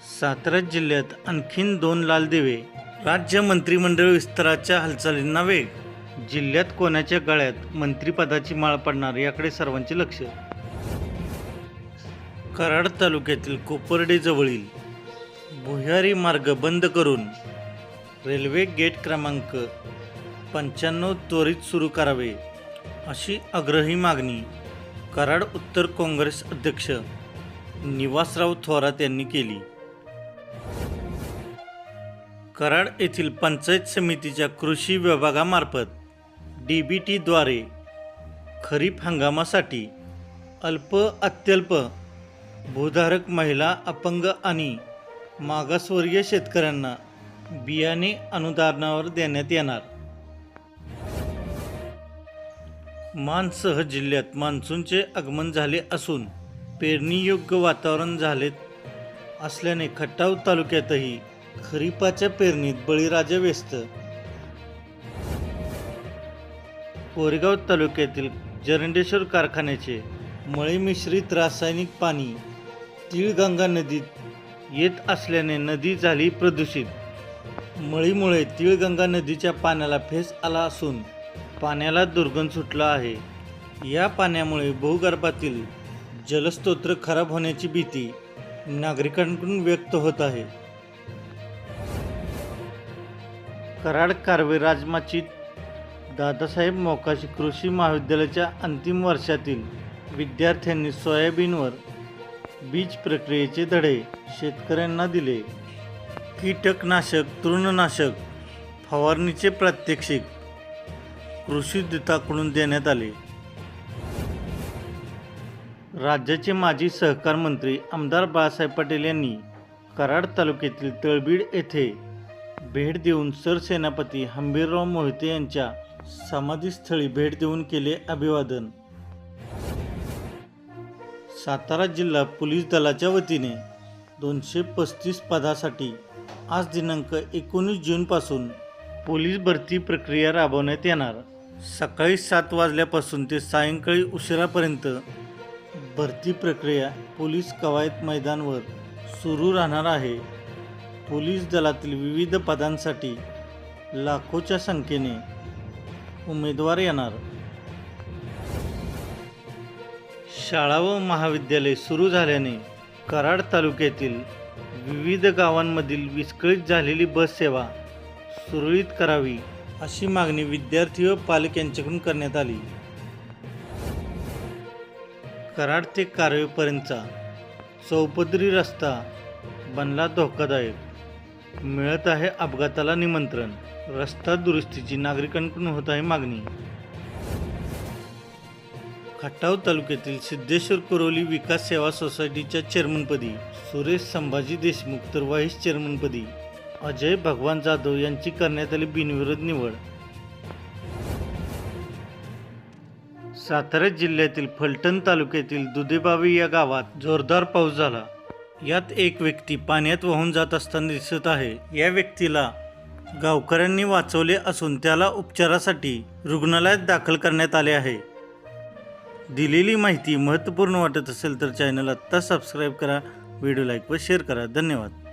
सातारा जिल्ह्यात आणखीन दोन लाल दिवे. राज्य मंत्रिमंडळ विस्ताराच्या हालचालींना वेग. जिल्ह्यात कोणाच्या गळ्यात मंत्रिपदाची माळ पडणार याकडे सर्वांचे लक्ष. कराड तालुक्यातील कोपर्डेजवळील भुयारी मार्ग बंद करून रेल्वे गेट क्रमांक पंच्याण्णव त्वरित सुरू करावे अशी आग्रही मागणी कराड उत्तर काँग्रेस अध्यक्ष निवासराव थोरात यांनी केली. कराड येथील पंचायत समितीच्या कृषी विभागामार्फत डी बी टीद्वारे खरीप हंगामासाठी अल्प अत्यल्प भूधारक महिला अपंग आणि मागासवर्गीय शेतकऱ्यांना बियाणे अनुदानावर देण्यात येणार. मानसह जिल्ह्यात मान्सूनचे आगमन झाले असून पेरणीयोग्य वातावरण झाले असल्याने खटाव तालुक्यातही खरीपाच्या पेरणीत बळीराजा व्यस्त. कोरेगाव तालुक्यातील जरंडेश्वर कारखान्याचे मळी मिश्रित रासायनिक पाणी तिळगंगा नदीत येत असल्याने नदी झाली प्रदूषित. मळीमुळे तिळगंगा नदीच्या पाण्याला फेस आला असून पाण्याला दुर्गंध सुटला आहे. या पाण्यामुळे भूगर्भातील जलस्तोत्र खराब होण्याची भीती नागरिकांकडून व्यक्त होत आहे. कराड कारवे राजमाची दादासाहेब मोकाशी कृषी महाविद्यालयाच्या अंतिम वर्षातील विद्यार्थ्यांनी सोयाबीनवर बीज प्रक्रियेचे धडे शेतकऱ्यांना दिले. कीटकनाशक तृणनाशक फवारणीचे प्रात्यक्षिक कृषी दूताकडून देण्यात आले. राज्याचे माजी सहकार मंत्री आमदार बाळासाहेब पटेल यांनी कराड तालुक्यातील तळबीड येथे भेट देऊन सरसेनापती हंबीरराव मोहिते यांच्या समाधीस्थळी भेट देऊन केले अभिवादन. सातारा जिल्हा पोलीस दलाच्या वतीने दोनशे पस्तीस पदासाठी आज दिनांक एकोणीस जूनपासून पोलीस भरती प्रक्रिया राबवण्यात येणार. सकाळी सात वाजल्यापासून ते सायंकाळी उशिरापर्यंत भरती प्रक्रिया पोलीस कवायत मैदानवर सुरू राहणार आहे. पोलीस दलातील विविध पदांसाठी लाखोच्या संख्येने उमेदवार येणार. शाळा व महाविद्यालय सुरू झाल्याने कराड तालुक्यातील विविध गावांमधील विस्कळीत झालेली बस सेवा सुरळीत करावी अशी मागणी विद्यार्थी व पालक यांच्याकडून करण्यात आली. कराड ते कारवेपर्यंतचा चौपदरी रस्ता बनला धोकादायक. मिळत आहे अपघाताला निमंत्रण. रस्ता दुरुस्तीची नागरिकांकडून होत आहे मागणी. खटाव तालुक्यातील सिद्धेश्वर कुरोली विकास सेवा सोसायटीच्या चेअरमनपदी सुरेश संभाजी देशमुख तर व्हाईस चेअरमनपदी अजय भगवान जाधव यांची करण्यात आली बिनविरोध निवड. सातारा जिल्ह्यातील फलटण तालुक्यातील दुधेबावी या गावात जोरदार पाऊस झाला. यात एक व्यक्ती पाण्यात वाहून जात असताना दिसत आहे. या व्यक्तीला गावकऱ्यांनी वाचवले असून त्याला उपचारासाठी रुग्णालयात दाखल करण्यात आले आहे. दिलेली माहिती महत्त्वपूर्ण वाटत असेल तर चॅनल आत्ता सबस्क्राईब करा व्हिडिओ लाईक व शेअर करा. धन्यवाद.